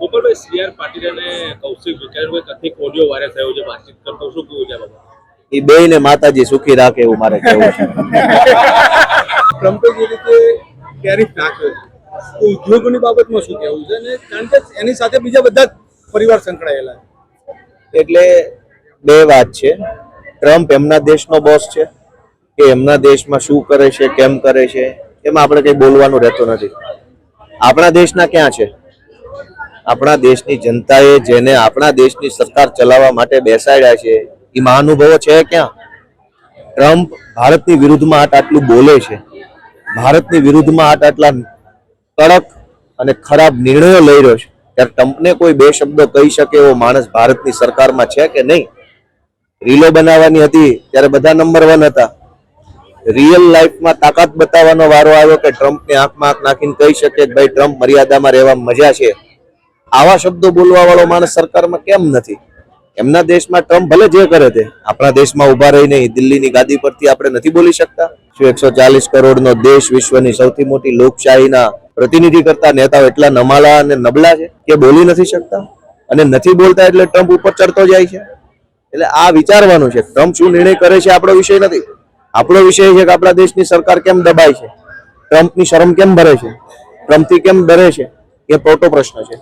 ગોપાલભાઈ C R Patil અને કૌશિક વિકાસભાઈ કથિક audio viral થયો છે વાતચીત કરતો શું કહ્યું છે આ એ બે ને માતાજી સુખી રાખે એવું મારે કહેવું છે. ટ્રમ્પે જે રીતે ટેરિફ નાખ્યો ઉદ્યોગોની બાબતમાં શું કહેવું છે? અને કારણ કે એની સાથે બીજા બધા પરિવાર સંકળાયેલા છે. એટલે બે વાત છે. ટ્રમ્પ એમના દેશનો બોસ છે કે એમના દેશમાં શું કરે છે કેમ કરે છે એમાં આપણે કંઈ બોલવાનું રહેતું નથી. આપણા દેશના ક્યાં છે? આપણા દેશની જનતાએ જેને આપણા દેશની સરકાર ચલાવવા માટે બેસાડ્યા છે, એ મહાનુભવો છે ક્યાં? ટ્રમ્પ ભારતની વિરુદ્ધમાં આટ આટલું બોલે છે. ભારતની વિરુદ્ધમાં આટ આટલા કડક અને ખરાબ નિર્ણયો લઈ રહ્યો છે. ત્યારે ટ્રમ્પને કોઈ બે શબ્દો કહી શકે એવો માણસ ભારતની સરકારમાં છે કે નહીં? રીલો બનાવવાની હતી, ત્યારે બધા નંબર વન હતા. રિયલ લાઈફમાં તાકાત બતાવવાનો વારો આવ્યો કે ટ્રમ્પની આંખમાં આંખ નાખીને કહી શકે કે ભાઈ ટ્રમ્પ મર્યાદામાં રહેવા મજા છે. આવા શબ્દો બોલવા વાળો માણસ સરકારમાં કેમ નથી? એમના દેશમાં ટ્રમ્પ ભલે જે કરે તે, આપણા દેશમાં ઊભા રહીને દિલ્હીની ગાદી પરથી આપણે નથી બોલી શકતા? શું એકસો ચાલીસ કરોડનો દેશ વિશ્વની સૌથી મોટી લોકશાહીના પ્રતિનિધિ કરતા નેતાઓ એટલા નમાલા અને નબળા છે કે બોલી નથી શકતા? અને નથી બોલતા એટલે ટ્રમ્પ ઉપર ચડતો જાય છે? એટલે આ વિચારવાનું છે ટ્રમ્પ શું નિર્ણય કરે છે આપણો વિષય નથી? આપણો વિષય છે કે આપણા દેશની સરકાર કેમ દબાય છે? ટ્રમ્પની શરમ કેમ ભરે છે? ટ્રમ્પથી કેમ ડરે છે? એ મોટો પ્રશ્ન છે.